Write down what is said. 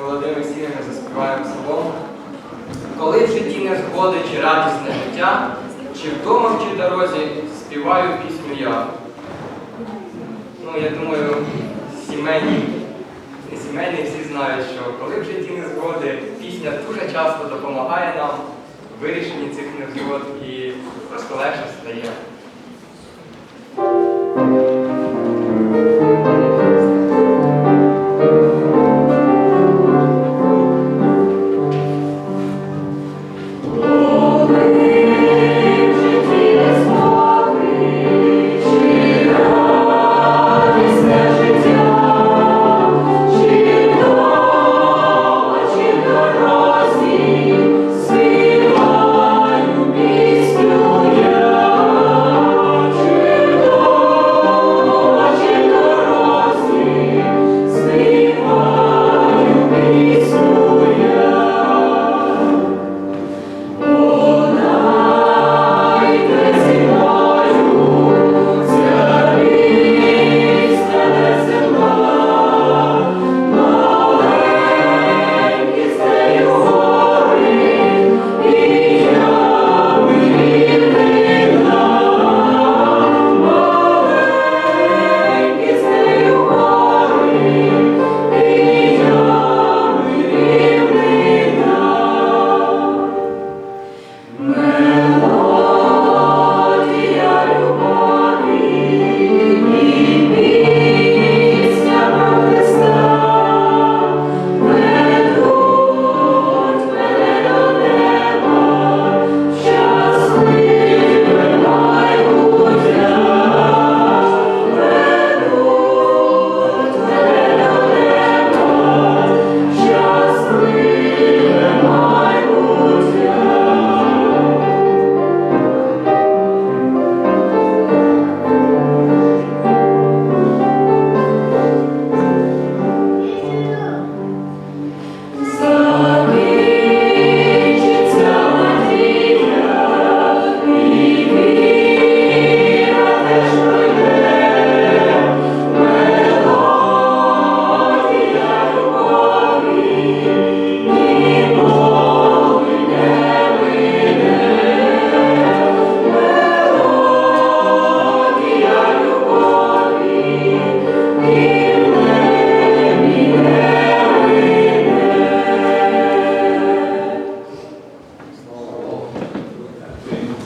молодими сім'ями заспіваємо словом. Коли в житті незгоди чи радісне життя, чи вдома чи в дорозі співаю пісню я. Ну, я думаю, сімейні, не сімейні всі знають, що коли в житті незгоди, пісня дуже часто допомагає нам в вирішенні цих незгод і просто легше стає.